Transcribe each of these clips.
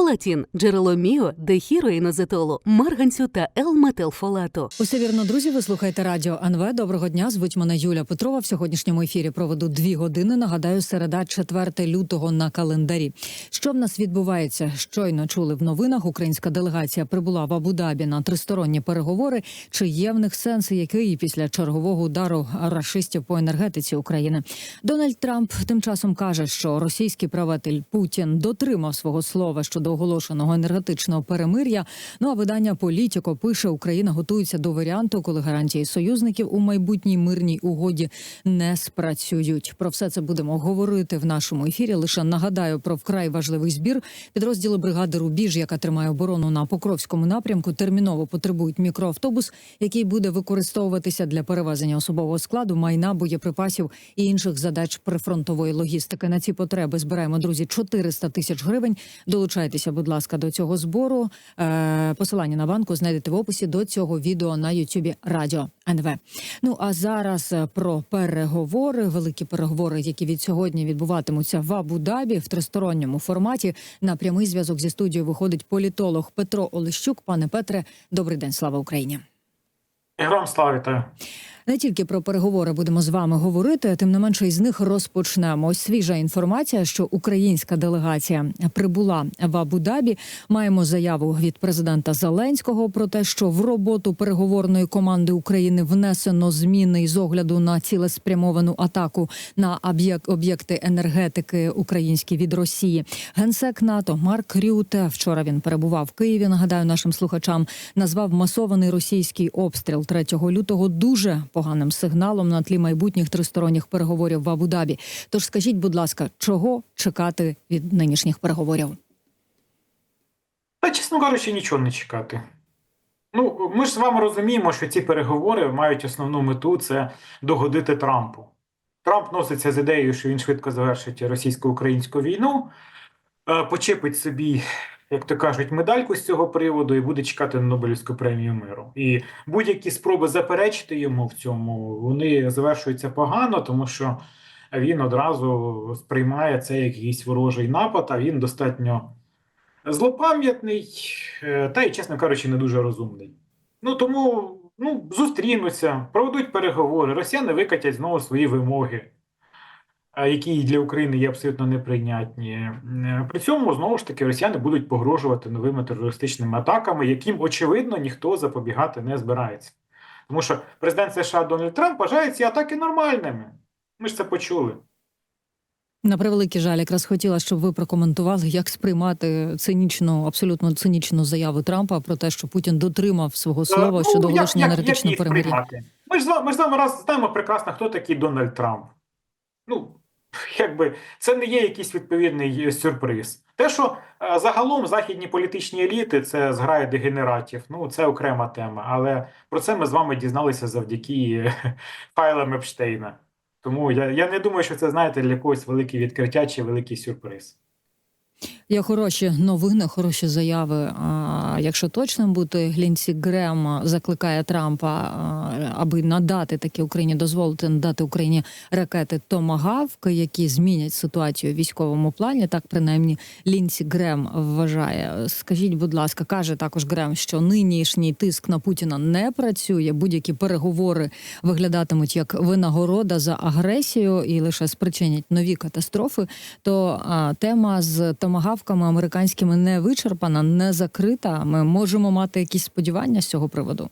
Фолатін, джерело міо, дехіроїнозетолу, марганцю та Л-метилфолату. Усе вірно, друзі. Ви слухаєте радіо НВ. Доброго дня. Звуть мене Юля Петрова. В сьогоднішньому ефірі проведу дві години. Нагадаю, середа, 4 лютого на календарі. Що в нас відбувається? Щойно чули в новинах. Українська делегація прибула в Абу-Дабі на тристоронні переговори. Чи є в них сенс, який після чергового удару рашистів по енергетиці України? Дональд Трамп тим часом каже, що російський правитель Путін дотримав свого слова щодо оголошеного енергетичного перемир'я. Ну а видання Політіко пише, Україна готується до варіанту, коли гарантії союзників у майбутній мирній угоді не спрацюють. Про все це будемо говорити в нашому ефірі. Лише нагадаю про вкрай важливий збір. Підрозділи бригади Рубіж, яка тримає оборону на Покровському напрямку, терміново потребують мікроавтобус, який буде використовуватися для перевезення особового складу, майна, боєприпасів і інших задач прифронтової логістики. На ці потреби збираємо друзі 400 тисяч гривень. Долучайтеся, будь ласка, до цього збору. Е, посилання на банку знайдете в описі до цього відео на Ютубі Радіо НВ. Ну а зараз е, про переговори, великі переговори, які від сьогодні відбуватимуться в Абу-Дабі в тристоронньому форматі. На прямий зв'язок зі студією виходить політолог Петро Олещук. Пане Петре, добрий день, слава Україні. Героям слава вітаю. Не тільки про переговори будемо з вами говорити, тим не менше із них розпочнемо. Ось свіжа інформація, що українська делегація прибула в Абу-Дабі. Маємо заяву від президента Зеленського про те, що в роботу переговорної команди України внесено зміни із огляду на цілеспрямовану атаку на об'єкти енергетики українські від Росії. Генсек НАТО Марк Рюте вчора він перебував в Києві. Нагадаю нашим слухачам, назвав масований російський обстріл 3 лютого дуже поганим сигналом на тлі майбутніх тристоронніх переговорів в Абу-Дабі. Тож скажіть, будь ласка, чого чекати від нинішніх переговорів? Та, чесно кажучи, нічого не чекати. Ну, ми ж з вами розуміємо, що ці переговори мають основну мету це догодити Трампу. Трамп носиться з ідеєю, що він швидко завершить російсько-українську війну, е, почепить собі, як то кажуть, медальку з цього приводу і буде чекати на Нобелівську премію миру. І будь-які спроби заперечити йому в цьому, вони завершуються погано, тому що він одразу сприймає це як якийсь ворожий напад, а він достатньо злопам'ятний, е, та й, чесно кажучи, не дуже розумний. Ну тому ну, зустрінуться, проведуть переговори, росіяни викатять знову свої вимоги, які для України є абсолютно неприйнятні. Е, При цьому знову ж таки росіяни будуть погрожувати новими терористичними атаками, яким очевидно ніхто запобігати не збирається. Тому що президент США Дональд Трамп вважає ці атаки нормальними. Ми ж це почули. На превеликий жаль, якраз хотіла, щоб ви прокоментували, як сприймати цинічну, абсолютно цинічну заяву Трампа про те, що Путін дотримав свого слова Е, щодо оголошення енергетичного перемир'я. Ми ж ми ж з вами раз знаємо прекрасно, хто такий Дональд Трамп. Ну, якби це не є якийсь відповідний е, сюрприз. Те, що е, загалом західні політичні еліти це зграє дегенератів, ну це окрема тема. Але про це ми з вами дізналися завдяки е, файлам Епштейна. Тому я, я не думаю, що це знаєте для когось велике відкриття чи великий сюрприз. Є хороші новини, хороші заяви. А, якщо точним бути, Глінсі Грем закликає Трампа, а, аби надати такі Україні, дозволити надати Україні ракети Томагавк, які змінять ситуацію в військовому плані. Так принаймні Лінсі Грем вважає. Скажіть, будь ласка, каже також Грем, що нинішній тиск на Путіна не працює. Будь-які переговори виглядатимуть як винагорода за агресію і лише спричинять нові катастрофи. То а, тема з томагавками американськими не вичерпана, не закрита. Ми можемо мати якісь сподівання з цього приводу.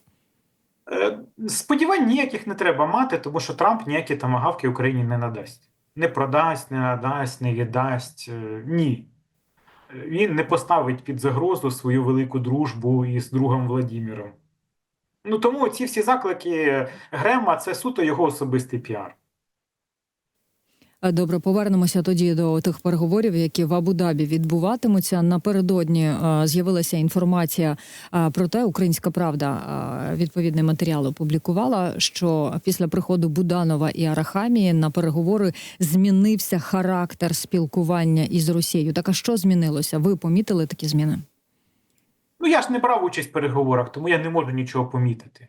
Е, Сподівань ніяких не треба мати, тому що Трамп ніякі тамагавки Україні не надасть. Не продасть, не надасть, не віддасть. Е, Ні. Він не поставить під загрозу свою велику дружбу із другом Владіміром. Ну тому ці всі заклики Грема це суто його особистий піар. Е, Добре, повернемося тоді до тих переговорів, які в Абу-Дабі відбуватимуться. Напередодні е, з'явилася інформація е, про те, Українська Правда відповідний матеріал опублікувала, що після приходу Буданова і Арахамії на переговори змінився характер спілкування із Росією. Так а що змінилося? Ви помітили такі зміни? Ну я ж не брав участь в переговорах, тому я не можу нічого помітити.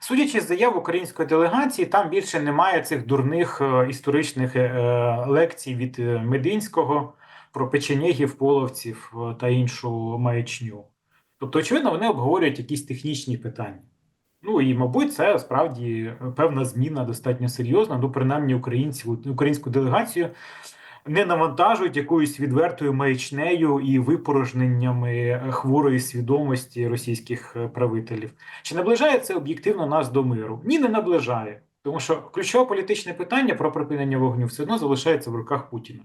Судячи з заяв української делегації, там більше немає цих дурних е, історичних е, лекцій від е, Мединського про печенєгів, половців е, та іншу маячню. Тобто, очевидно, вони обговорюють якісь технічні питання. Ну і, мабуть, це справді певна зміна достатньо серйозна. Ну, принаймні, українців, українську делегацію не навантажують якоюсь відвертою маячнею і випорожненнями хворої свідомості російських е, правителів. Чи наближає це об'єктивно нас до миру? Ні, не наближає. Тому що ключове політичне питання про припинення вогню все одно залишається в руках Путіна.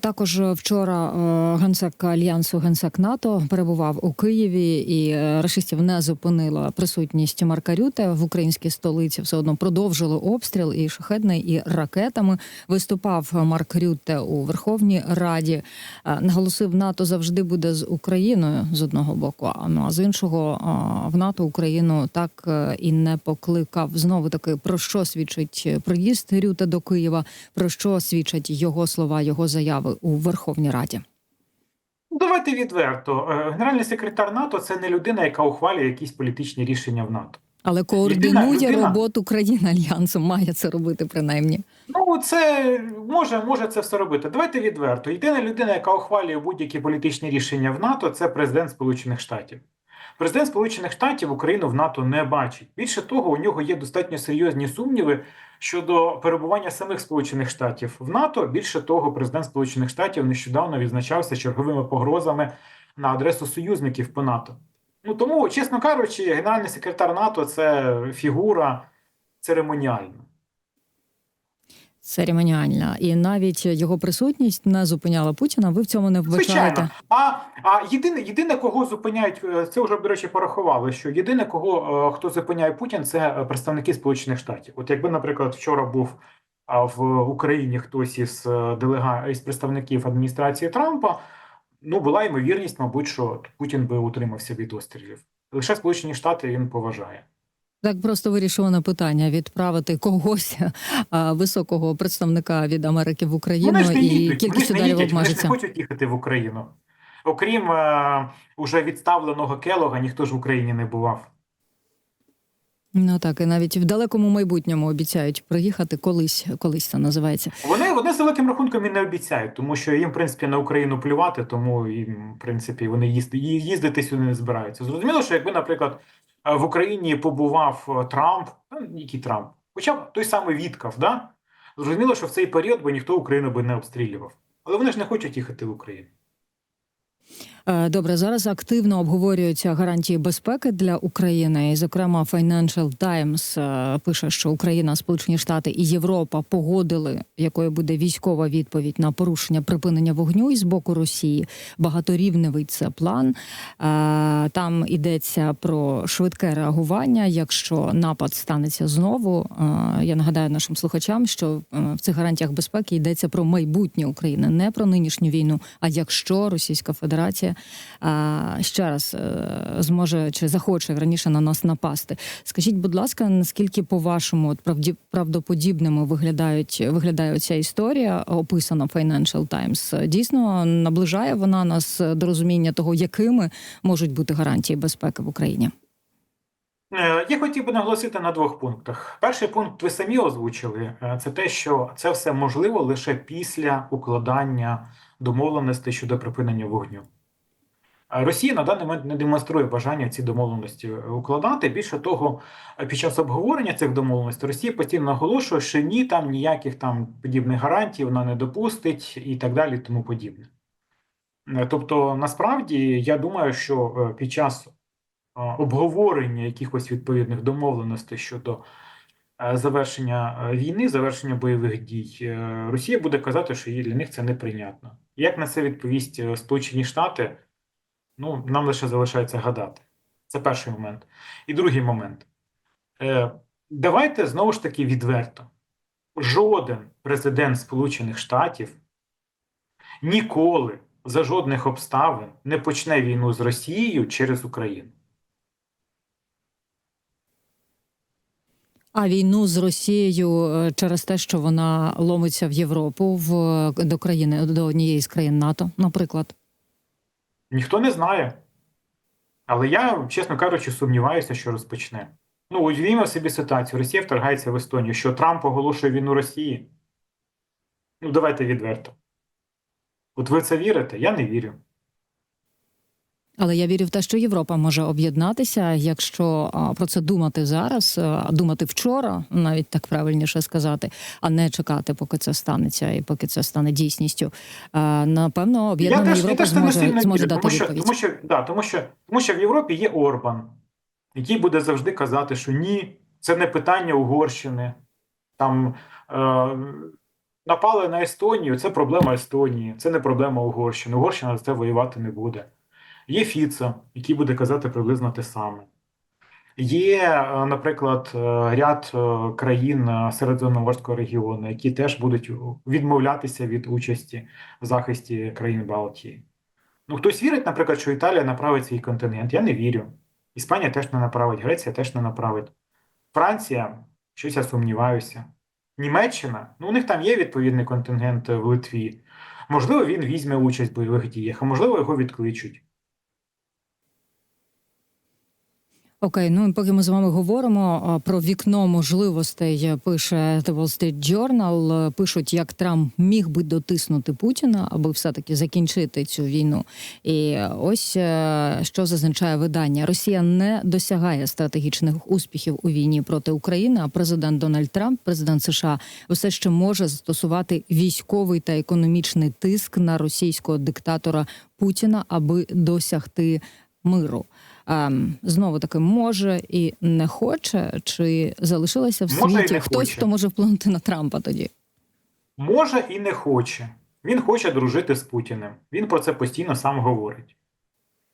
Також вчора е, генсек альянсу генсек НАТО перебував у Києві, і е, рашистів не зупинила присутність Марка Рюте в українській столиці. Все одно продовжили обстріл і шахедний, і ракетами. Виступав Марк Рюте у Верховній Раді. Е, Наголосив, НАТО завжди буде з Україною з одного боку. Ну а з іншого в НАТО Україну так і не покликав. Знову таки про що свідчить приїзд Рюте до Києва, про що свідчать його слова, його заяви у Верховній Раді. Ну, Давайте відверто. Е, Генеральний секретар НАТО це не людина, яка ухвалює якісь політичні рішення в НАТО. Але координує людина- роботу країн альянсу, має це робити принаймні. Ну, це може, може це все робити. Давайте відверто. Єдина людина, яка ухвалює будь-які політичні рішення в НАТО, це президент Сполучених Штатів. Президент Сполучених Штатів Україну в НАТО не бачить. Більше того, у нього є достатньо серйозні сумніви щодо перебування самих Сполучених Штатів в НАТО. Більше того, президент Сполучених Штатів нещодавно відзначався черговими погрозами на адресу союзників по НАТО. Ну тому, чесно кажучи, генеральний секретар НАТО це фігура церемоніальна. Церемоніальна. І навіть його присутність не зупиняла Путіна. Ви в цьому не вбачаєте. А, а єдине, єдине, кого зупиняють, е, це вже, до речі, порахували, що єдине, кого е, хто зупиняє Путін, це представники Сполучених Штатів. От якби, наприклад, вчора був в Україні хтось із е, делега із представників адміністрації Трампа, ну була ймовірність, мабуть, що Путін би утримався від острілів. Лише Сполучені Штати він поважає. Так просто вирішувано питання відправити когось а, високого представника від Америки в Україну Вони ж не і кількість ударів їдуть, вони ж не хочуть їхати в Україну. Окрім а, уже відставленого Келога, ніхто ж в Україні не бував. Ну так, і навіть в далекому майбутньому обіцяють приїхати колись, колись це називається. Вони, вони з великим рахунком і не обіцяють, тому що їм, в принципі, на Україну плювати, тому їм, в принципі, вони їзди, ї- їздити сюди не збираються. Зрозуміло, що якби, наприклад, е, в Україні побував е, Трамп, ну, який Трамп, хоча б той самий Віткав, да? зрозуміло, що в цей період би ніхто Україну би не обстрілював. Але вони ж не хочуть їхати в Україну. Е, Добре, зараз активно обговорюються гарантії безпеки для України. І, зокрема, Financial Times е, пише, що Україна, Сполучені Штати і Європа погодили, якою буде військова відповідь на порушення припинення вогню із боку Росії. Багаторівневий це план. Е, Там йдеться про швидке реагування. Якщо напад станеться знову, я нагадаю нашим слухачам, що в цих гарантіях безпеки йдеться про майбутнє України, не про нинішню війну. А якщо Російська Федерація а, ще раз е, зможе чи захоче раніше на нас напасти. Скажіть, будь ласка, наскільки по-вашому от правдоподібними виглядають виглядає ця історія, описана Financial Times? Дійсно наближає вона нас до розуміння того, якими можуть бути гарантії безпеки в Україні? Е, Я хотів би наголосити на двох пунктах. Перший пункт ви самі озвучили. Е, Це те, що це все можливо лише після укладання домовленостей щодо припинення вогню. Росія на даний момент не демонструє бажання ці домовленості е, укладати. Більше того, е, під час обговорення цих домовленостей Росія постійно наголошує, що ні, там ніяких там подібних гарантій вона не допустить і так далі, тому подібне. Е, Тобто, насправді, я думаю, що під час обговорення якихось відповідних домовленостей щодо завершення війни, завершення бойових дій, Росія буде казати, що для них це неприйнятно. Як на це відповість Сполучені Штати? Ну, нам лише залишається гадати. Це перший момент. І другий момент. Е, Давайте знову ж таки відверто. Жоден президент Сполучених Штатів ніколи за жодних обставин не почне війну з Росією через Україну. А війну з Росією е, через те, що вона ломиться в Європу в до країни до однієї з країн НАТО, наприклад. Ніхто не знає. Але я, чесно кажучи, сумніваюся, що розпочне. Ну, уявімо собі ситуацію. Росія вторгається в Естонію. Що Трамп оголошує війну Росії? Ну, давайте відверто. От ви це вірите? Я не вірю. Але я вірю в те, що Європа може об'єднатися, якщо про це думати зараз, думати вчора, навіть так правильніше сказати, а не чекати, поки це станеться і поки це стане дійсністю. Напевно, об'єднана я теж, Європа я теж зможе, зможе дати тому що, відповідь. тому, що, да, тому, що, тому що в Європі є Орбан, який буде завжди казати, що ні, це не питання Угорщини. Там е, напали на Естонію, це проблема Естонії, це не проблема Угорщини. Угорщина за це воювати не буде. Є Фіцо, який буде казати приблизно те саме. Є, е, наприклад, е, ряд е, країн Середземноморського регіону, які теж будуть відмовлятися від участі в захисті країн Балтії. Ну, хтось вірить, наприклад, що Італія направить свій контингент. Я не вірю. Іспанія теж не направить, Греція теж не направить. Франція, щось я сумніваюся. Німеччина, ну у них там є відповідний контингент в Литві. Можливо, він візьме участь в бойових діях, а можливо, його відкличуть. Окей, ну поки ми з вами говоримо про вікно можливостей, е, пише The Wall Street Journal, е, пишуть, як Трамп міг би дотиснути Путіна, аби все-таки закінчити цю війну. І ось е, що зазначає видання: Росія не досягає стратегічних успіхів у війні проти України. А президент Дональд Трамп, президент США, все ще може застосувати військовий та економічний тиск на російського диктатора Путіна, аби досягти миру. Ем, знову таки може і не хоче, чи залишилося в Може світі хтось, хоче. хто може вплинути на Трампа тоді? Може і не хоче. Він хоче дружити з Путіним. Він про це постійно сам говорить.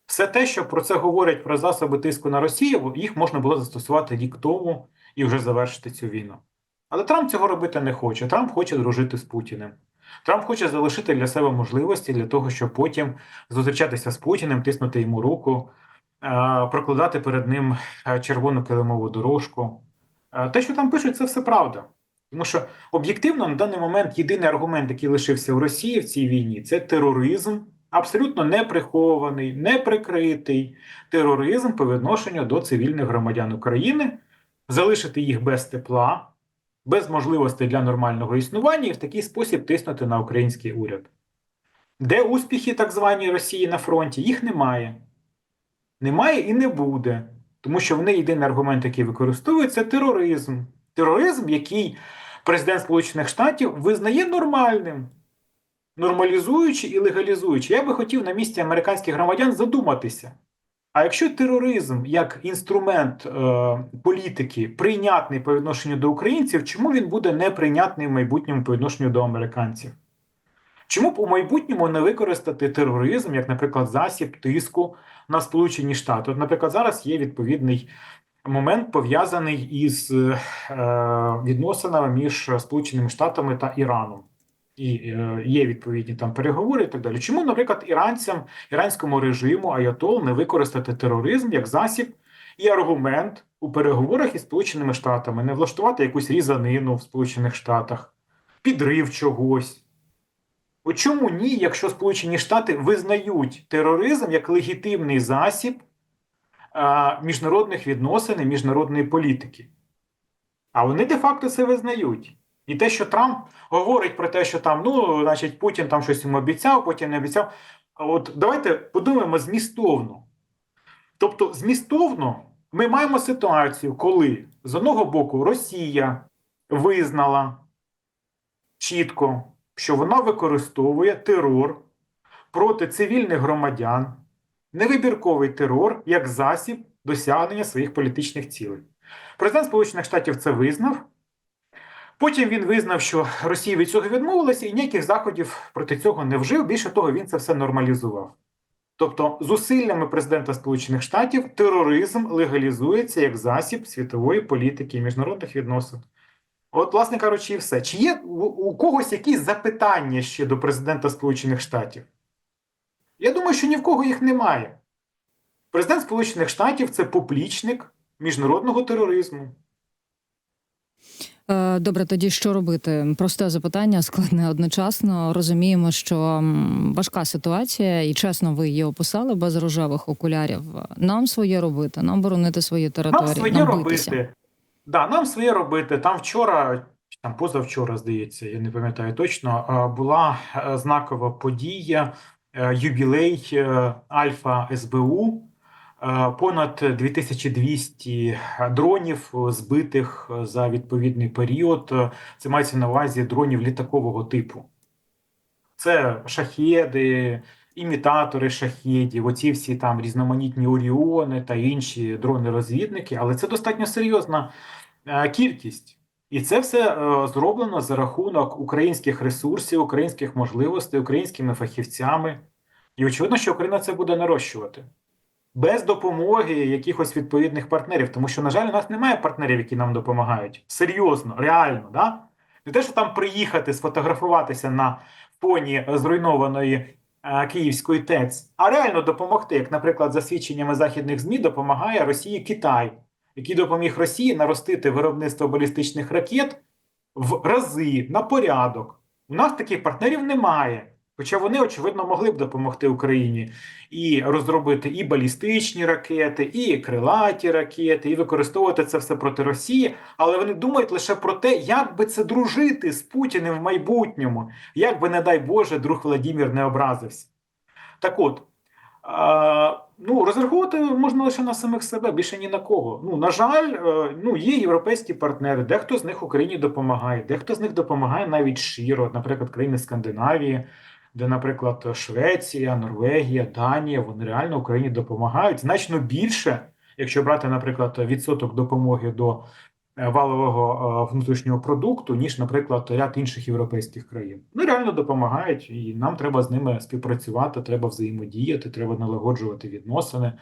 Все те, що про це говорять про засоби тиску на Росію, їх можна було застосувати рік тому і вже завершити цю війну. Але Трамп цього робити не хоче. Трамп хоче дружити з Путіним. Трамп хоче залишити для себе можливості для того, щоб потім зустрічатися з Путіним, тиснути йому руку, прокладати перед ним е, червону килимову дорожку. Е, Те, що там пишуть, це все правда. Тому що об'єктивно на даний момент єдиний аргумент, який лишився в Росії в цій війні, це тероризм, абсолютно не прихований, не прикритий тероризм по відношенню до цивільних громадян України, залишити їх без тепла, без можливостей для нормального існування і в такий спосіб тиснути на український уряд. Де успіхи так званій Росії на фронті? Їх немає. Немає і не буде. Тому що вони єдиний аргумент, який використовують, це тероризм. Тероризм, який президент Сполучених Штатів визнає нормальним, нормалізуючи і легалізуючи. Я би хотів на місці американських громадян задуматися. А якщо тероризм як інструмент е, політики прийнятний по відношенню до українців, чому він буде неприйнятний в майбутньому по відношенню до американців? Чому б у майбутньому не використати тероризм як, наприклад, засіб тиску на Сполучені Штати? От, наприклад, зараз є відповідний момент пов'язаний із е, відносинами між Сполученими Штатами та Іраном. І е, є відповідні там переговори і так далі. Чому, наприклад, іранцям, іранському режиму Аятол не використати тероризм як засіб і аргумент у переговорах із Сполученими Штатами, не влаштувати якусь різанину в Сполучених Штатах, підрив чогось? Чому ні, якщо Сполучені Штати визнають тероризм як легітимний засіб міжнародних відносин і міжнародної політики? А вони де-факто це визнають. І те, що Трамп говорить про те, що там, ну, значить, Путін там щось йому обіцяв, потім не обіцяв. От давайте подумаємо змістовно. Тобто, змістовно ми маємо ситуацію, коли з одного боку Росія визнала чітко, що вона використовує терор проти цивільних громадян, невибірковий терор як засіб досягнення своїх політичних цілей. Президент Сполучених Штатів це визнав. Потім він визнав, що Росія від цього відмовилася і ніяких заходів проти цього не вжив. Більше того, він це все нормалізував. Тобто, зусиллями президента Сполучених Штатів тероризм легалізується як засіб світової політики і міжнародних відносин. От, власне кажучи, і все. Чи є у, когось якісь запитання ще до президента Сполучених Штатів? Я думаю, що ні в кого їх немає. Президент Сполучених Штатів це поплічник міжнародного тероризму. Е, Добре, тоді що робити? Просте запитання, складне одночасно. Розуміємо, що важка ситуація, і чесно, ви її описали без рожевих окулярів. Нам своє робити, нам боронити свої території, Нам своє нам робити. Да, нам своє робити. Там вчора там позавчора, здається, я не пам'ятаю точно, була е, знакова подія, е, юбілей е, Альфа СБУ. Понад 2200 дронів збитих за відповідний період. Це мається на увазі дронів літакового типу. Це шахеди, імітатори шахедів, оці всі там різноманітні Оріони та інші дрони-розвідники, але це достатньо серйозна е, кількість. І це все е, зроблено за рахунок українських ресурсів, українських можливостей, українськими фахівцями. І очевидно, що Україна це буде нарощувати без допомоги якихось відповідних партнерів. Тому що, на жаль, у нас немає партнерів, які нам допомагають. Серйозно, реально, да? Не те, що там приїхати, сфотографуватися на фоні зруйнованої Київської ТЕЦ, а реально допомогти, як, наприклад, за свідченнями західних ЗМІ допомагає Росії Китай, який допоміг Росії наростити виробництво балістичних ракет в рази на порядок. У нас таких партнерів немає. Хоча вони, очевидно, могли б допомогти Україні і розробити і балістичні ракети, і крилаті ракети, і використовувати це все проти Росії, але вони думають лише про те, як би це дружити з Путіним в майбутньому, як би, не дай Боже, друг Владімір не образився. Так от, ну, розраховувати можна лише на самих себе, більше ні на кого. Ну, на жаль, е, ну, є європейські партнери, дехто з них Україні допомагає, дехто з них допомагає навіть щиро, наприклад, країни Скандинавії, де, наприклад, Швеція, Норвегія, Данія, вони реально Україні допомагають значно більше, якщо брати, наприклад, відсоток допомоги до е, валового е, внутрішнього продукту, ніж, наприклад, ряд інших європейських країн. Ну, реально допомагають, і нам треба з ними співпрацювати, треба взаємодіяти, треба налагоджувати відносини.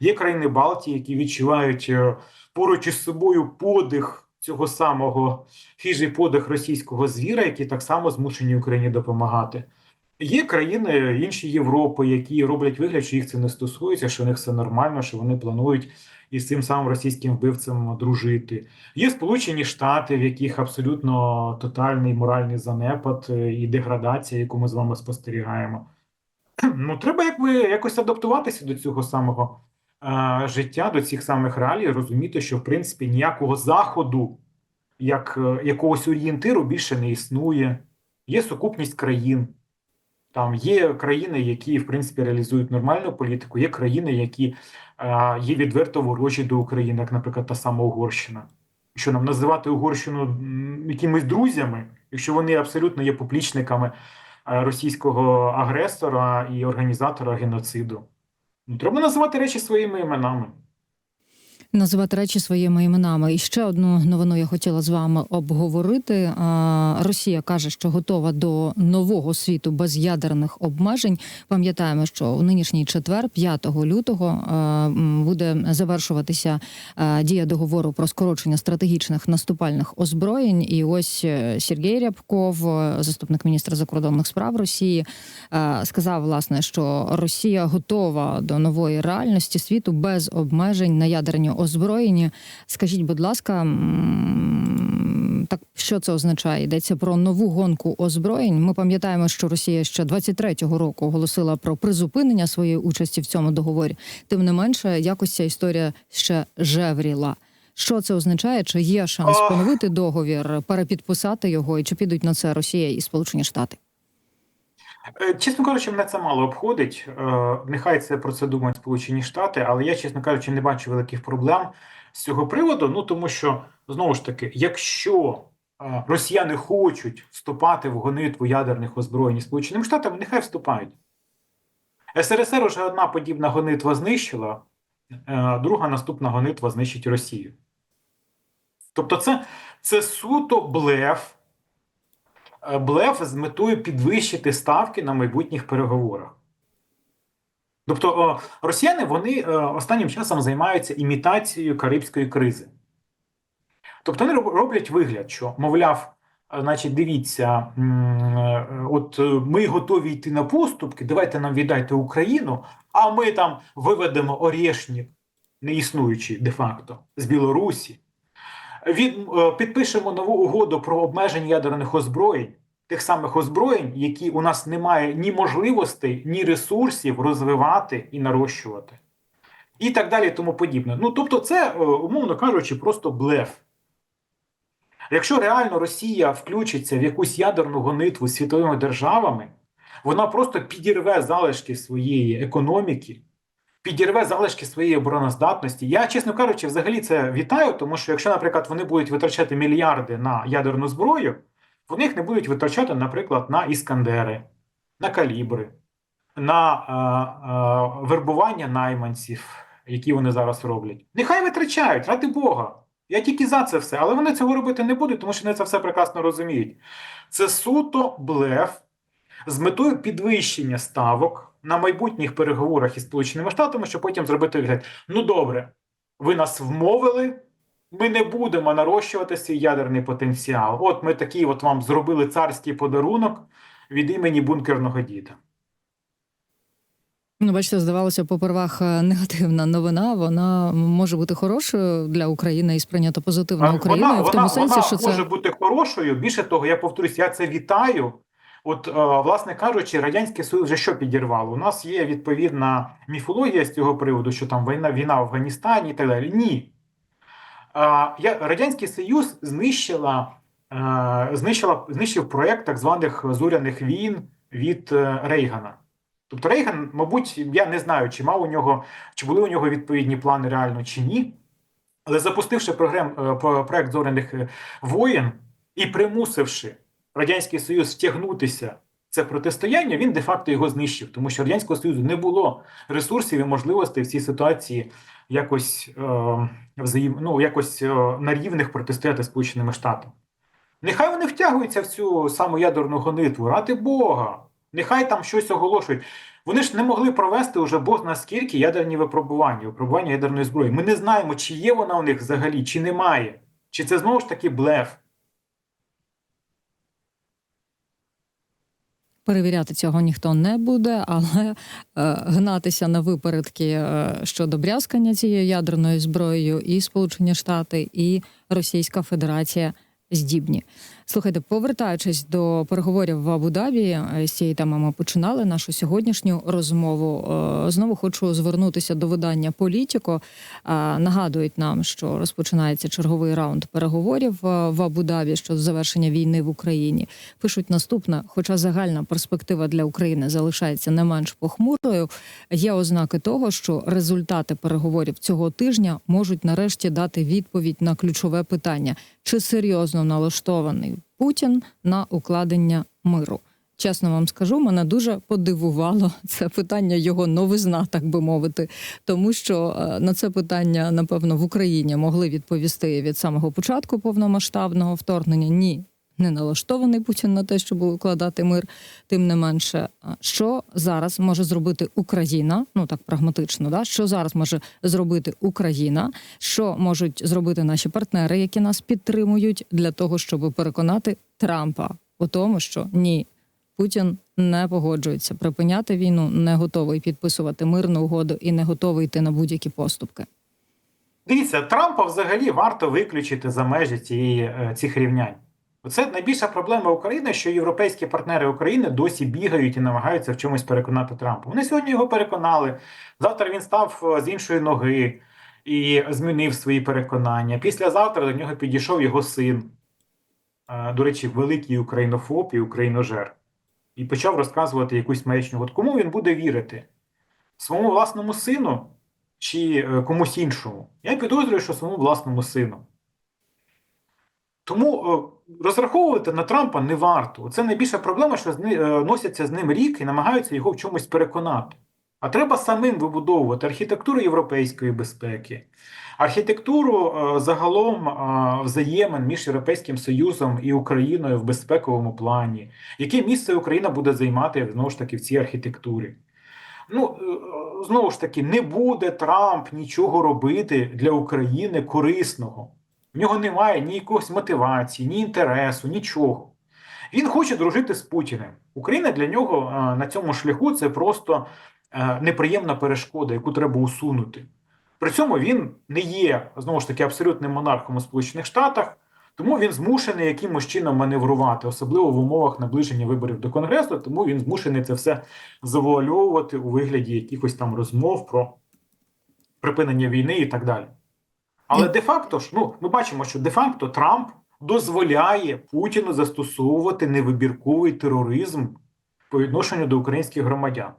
Є країни Балтії, які відчувають е, поруч із собою подих цього самого хижий подих російського звіра, які так само змушені Україні допомагати. Є країни інші Європи, які роблять вигляд, що їх це не стосується, що у них все нормально, що вони планують із цим самим російським вбивцем дружити. Є Сполучені Штати, в яких абсолютно тотальний моральний занепад е, і деградація, яку ми з вами спостерігаємо. Ну, треба якби якось адаптуватися до цього самого е, життя, до цих самих реалій, розуміти, що в принципі ніякого заходу, як е, якогось орієнтиру більше не існує. Є сукупність країн. Там є країни, які в принципі реалізують нормальну політику, є країни, які е, є відверто ворожі до України, як, наприклад, та сама Угорщина. Що нам називати Угорщину якимись друзями, якщо вони абсолютно є поплічниками е, російського агресора і організатора геноциду? Ну, треба називати речі своїми іменами. Називати речі своїми іменами. І ще одну новину я хотіла з вами обговорити. Росія каже, що готова до нового світу без ядерних обмежень. Пам'ятаємо, що у нинішній четвер, 5 лютого, буде завершуватися дія договору про скорочення стратегічних наступальних озброєнь. І ось е, Сергій Рябков, е, заступник міністра закордонних справ Росії, е, сказав власне, що Росія готова до нової реальності світу без обмежень на ядерні озброєння. Скажіть, будь ласка, так що це означає? Йдеться про нову гонку озброєнь. Ми пам'ятаємо, що Росія ще 23-го року оголосила про призупинення своєї участі в цьому договорі. Тим не менше, якось ця історія ще жевріла. Що це означає? Чи є шанс поновити договір, перепідписати його, і чи підуть на це Росія і Сполучені Штати? Е, Чесно кажучи, мене це мало обходить. Е, Нехай це про це думають Сполучені Штати, але я, чесно кажучи, не бачу великих проблем з цього приводу. Ну тому що знову ж таки, якщо е, росіяни хочуть вступати в гонитву ядерних озброєнь із Сполученими Штатами, нехай вступають. СРСР уже одна подібна гонитва знищила, друга наступна гонитва знищить Росію. Тобто, це, це суто блеф блеф з метою підвищити ставки на майбутніх переговорах. Тобто е, росіяни вони е, останнім часом займаються імітацією Карибської кризи. Тобто вони роблять вигляд, що, мовляв, е, значить, дивіться, е, от е, ми готові йти на поступки, давайте нам віддайте Україну, а ми там виведемо Орєшнік, неіснуючий де-факто, з Білорусі. Від, е, підпишемо нову угоду про обмеження ядерних озброєнь, тих самих озброєнь, які у нас немає ні можливостей, ні ресурсів розвивати і нарощувати. І так далі, тому подібне. Ну, тобто, це, е, умовно кажучи, просто блеф. Якщо реально Росія включиться в якусь ядерну гонитву з світовими державами, вона просто підірве залишки своєї економіки, підірве залишки своєї обороноздатності. Я, чесно кажучи, взагалі це вітаю, тому що якщо, наприклад, вони будуть витрачати мільярди на ядерну зброю, вони їх не будуть витрачати, наприклад, на іскандери, на калібри, на е, е, вербування найманців, які вони зараз роблять. Нехай витрачають, ради Бога. Я тільки за це все, але вони цього робити не будуть, тому що вони це все прекрасно розуміють. Це суто блеф з метою підвищення ставок на майбутніх переговорах із Сполученими Штатами, щоб потім зробити вигляд. Ну добре, ви нас вмовили, ми не будемо нарощувати свій ядерний потенціал. От ми такий от вам зробили царський подарунок від імені бункерного діда. Ну, бачите, здавалося, попервах е, негативна новина. Вона може бути хорошою для України і сприйнята позитивно Україною вона, в тому вона, сенсі, вона що це може бути хорошою. Більше того, я повторюсь, я це вітаю. От, е, власне кажучи, радянський союз вже що підірвало? У нас є відповідна міфологія з цього приводу, що там війна, війна в Афганістані і так далі. Ні. Радянський Союз знищила, знищила, знищив проєкт так званих зоряних війн від е, Рейгана. Тобто Рейган, мабуть, я не знаю, чи мав у нього, чи були у нього відповідні плани реально чи ні. Але запустивши програм, е, проект зоряних е, воєн і примусивши Радянський Союз втягнутися в це протистояння, він де-факто його знищив, тому що Радянського Союзу не було ресурсів і можливостей в цій ситуації якось, е, взаєм, ну, якось е, на рівних протистояти Сполученими Штатами. Нехай вони втягуються в цю саму ядерну гонитву, ради Бога. Нехай там щось оголошують. Вони ж не могли провести уже бог наскільки ядерні випробування, випробування ядерної зброї. Ми не знаємо, чи є вона у них взагалі, чи немає. Чи це знову ж таки блеф. Перевіряти цього ніхто не буде, але е, гнатися на випередки е, щодо брязкання цією ядерною зброєю, і Сполучені Штати, і Російська Федерація здібні. Слухайте, повертаючись до переговорів в Абу-Дабі, е, з цієї теми ми починали нашу сьогоднішню розмову. Е, Знову хочу звернутися до видання Політіко. Е, Нагадують нам, що розпочинається черговий раунд переговорів е, в Абу-Дабі щодо завершення війни в Україні. Пишуть наступне, хоча загальна перспектива для України залишається не менш похмурою, є ознаки того, що результати переговорів цього тижня можуть нарешті дати відповідь на ключове питання: чи серйозно налаштований Путін на укладення миру. Чесно вам скажу, мене дуже подивувало це питання його новизна, так би мовити, тому що е, на це питання, напевно, в Україні могли відповісти від самого початку повномасштабного вторгнення. Ні, не налаштований Путін на те, щоб укладати мир. Тим не менше, що зараз може зробити Україна? Ну так прагматично, да що зараз може зробити Україна? Що можуть зробити наші партнери, які нас підтримують, для того, щоб переконати Трампа у тому, що ні, Путін не погоджується припиняти війну, не готовий підписувати мирну угоду і не готовий йти на будь-які поступки. Дивіться, Трампа взагалі варто виключити за межі цієї, е, цих рівнянь. Це найбільша проблема України, що європейські партнери України досі бігають і намагаються в чомусь переконати Трампа. Вони сьогодні його переконали. Завтра він став е, з іншої ноги і змінив свої переконання. Післязавтра до нього підійшов його син. Е, До речі, великий українофоб і україножер. І почав розказувати якусь маячню. От кому він буде вірити? Своєму власному сину чи е, комусь іншому? Я підозрюю, що своєму власному сину. Тому розраховувати на Трампа не варто. Це найбільша проблема, що з ни- е, носяться з ним рік і намагаються його в чомусь переконати. А треба самим вибудовувати архітектуру європейської безпеки, архітектуру е, загалом е, взаємин між Європейським Союзом і Україною в безпековому плані. Яке місце Україна буде займати знову ж таки в цій архітектурі? Ну, знову ж таки, не буде Трамп нічого робити для України корисного. В нього немає ні якогось мотивації, ні інтересу, нічого. Він хоче дружити з Путіним. Україна для нього е, на цьому шляху це просто е, неприємна перешкода, яку треба усунути. При цьому він не є знову ж таки абсолютним монархом у Сполучених Штатах, тому він змушений якимось чином маневрувати, особливо в умовах наближення виборів до Конгресу, тому він змушений це все завуальовувати у вигляді якихось там розмов про припинення війни і так далі. Але де-факто ж, ну, ми бачимо, що де-факто Трамп дозволяє Путіну застосовувати невибірковий тероризм по відношенню до українських громадян.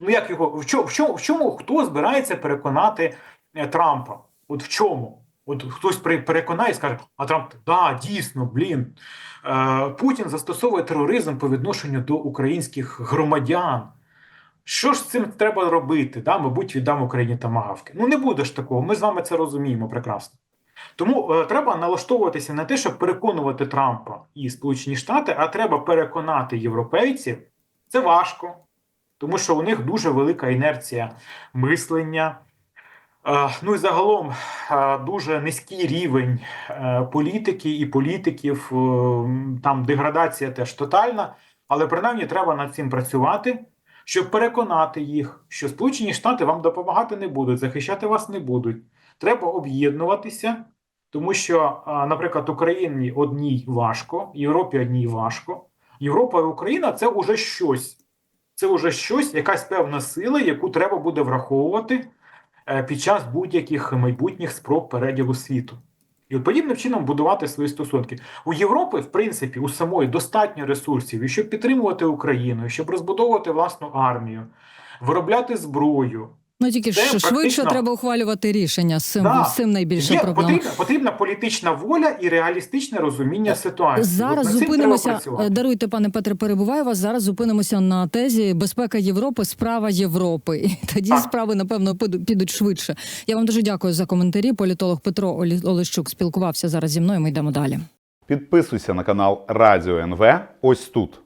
Ну як його в чому, в чому, в чому хто збирається переконати е, Трампа? От в чому? От хтось переконає і скаже, а Трамп, да, дійсно, блін. Е, Путін застосовує тероризм по відношенню до українських громадян. Що ж з цим треба робити? Да? Мабуть, віддам Україні тамагавки. Ну не буде ж такого. Ми з вами це розуміємо прекрасно. Тому е, треба налаштовуватися не те, щоб переконувати Трампа і Сполучені Штати, а треба переконати європейців. Це важко, тому що у них дуже велика інерція мислення. Е, ну і загалом е, дуже низький рівень е, політики і політиків. е, Там деградація теж тотальна, але принаймні треба над цим працювати, щоб переконати їх, що Сполучені Штати вам допомагати не будуть, захищати вас не будуть. Треба об'єднуватися, тому що, наприклад, Україні одній важко, Європі одній важко. Європа і Україна це вже щось. Це вже щось, якась певна сила, яку треба буде враховувати е, під час будь-яких майбутніх спроб переділу світу. І подібним чином будувати свої стосунки. У Європи, в принципі, у самої достатньо ресурсів, і щоб підтримувати Україну, і щоб розбудовувати власну армію, виробляти зброю, Ну тільки Це ж швидше практично- треба ухвалювати рішення з цим, Да. з цим найбільша Є, проблема. потрібна, потрібна політична воля і реалістичне розуміння ситуації. Зараз От зупинимося. е, Даруйте, пане Петре, перебуваю вас. Зараз зупинимося на тезі безпека Європи, справа Європи. І тоді Так. справи напевно підуть швидше. Я вам дуже дякую за коментарі. Політолог Петро Олі- Олещук спілкувався зараз зі мною. Ми йдемо далі. Підписуйся на канал Радіо НВ ось тут.